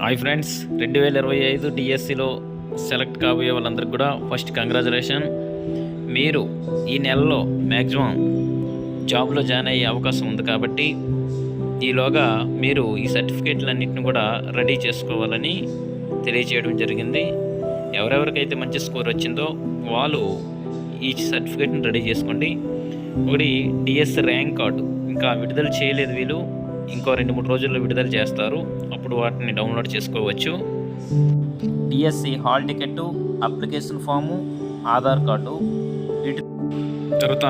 Hi friends రెండు వేల ఇరవై ఐదు డిఎస్సిలో సెలెక్ట్ కాబోయే వాళ్ళందరికీ కూడా ఫస్ట్ కంగ్రాచులేషన్. మీరు ఈ నెలలో మ్యాక్సిమం జాబ్లో జాయిన్ అయ్యే అవకాశం ఉంది కాబట్టి ఈలోగా మీరు ఈ సర్టిఫికేట్లన్నింటిని కూడా రెడీ చేసుకోవాలని తెలియజేయడం జరిగింది. ఎవరెవరికైతే మంచి స్కోర్ వచ్చిందో వాళ్ళు ఈ సర్టిఫికేట్ని రెడీ చేసుకోండి. ఒకటి డిఎస్ ర్యాంక్ కార్డు. ఇంకా విడుదల చేయలేదు వీళ్ళు. ఇంకో రెండు మూడు రోజుల్లో విడుదల చేస్తారు. అప్పుడు వాటిని డౌన్లోడ్ చేసుకోవచ్చు. DSC hall ticket application form Aadhaar card తర్వాత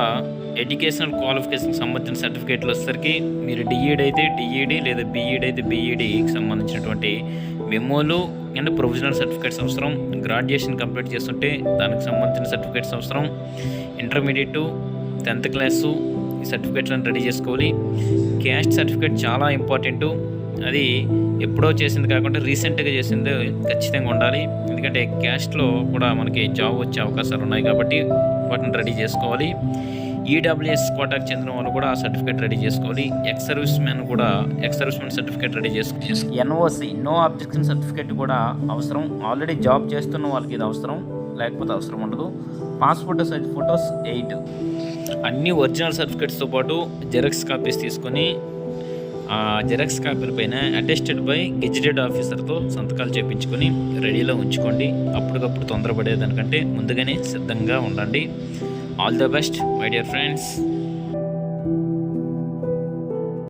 ఎడ్యుకేషనల్ క్వాలిఫికేషన్ సంబంధించిన సర్టిఫికేట్లు వచ్చేసరికి మీరు డిఈడి అయితే డిఈడి లేదా బీఈడి అయితే బీఈడికి సంబంధించినటువంటి మెమోలు అండ్ ప్రొవిజనల్ సర్టిఫికేట్స్ అవసరం. గ్రాడ్యుయేషన్ కంప్లీట్ చేస్తుంటే దానికి సంబంధించిన సర్టిఫికేట్స్ అవసరం. ఇంటర్మీడియట్ టెన్త్ క్లాసు సర్టిఫికేట్లను రెడీ చేసుకోవాలి. క్యాస్ట్ సర్టిఫికేట్ చాలా ఇంపార్టెంట్. అది ఎప్పుడో చేసింది కాకుండా రీసెంట్గా చేసింది ఖచ్చితంగా ఉండాలి. ఎందుకంటే క్యాస్ట్లో కూడా మనకి జాబ్ వచ్చే అవకాశాలు ఉన్నాయి కాబట్టి వాటిని రెడీ చేసుకోవాలి. ఈడబ్ల్యూఎస్ కోటాకు చెందిన వాళ్ళు కూడా ఆ సర్టిఫికేట్ రెడీ చేసుకోవాలి. ఎక్స్ సర్వీస్ మ్యాన్ కూడా ex service man certificate ready చేసుకో ఎన్ఓసి నో అబ్జెక్షన్ సర్టిఫికేట్ కూడా అవసరం. ఆల్రెడీ జాబ్ చేస్తున్న వాళ్ళకి ఇది అవసరం. లేకపోతే అవసరం ఉండదు. Passport size photos eight. అన్ని ఒరిజినల్ సర్టిఫికేట్స్తో పాటు జెరాక్స్ కాపీస్ తీసుకొని ఆ జెరాక్స్ కాపీల పైన అటెస్టెడ్ బై గెజిటెడ్ ఆఫీసర్తో సంతకాలు చేయించుకొని రెడీలో ఉంచుకోండి. అప్పటికప్పుడు తొందరపడేదానికంటే ముందుగానే సిద్ధంగా ఉండండి. All the best my dear friends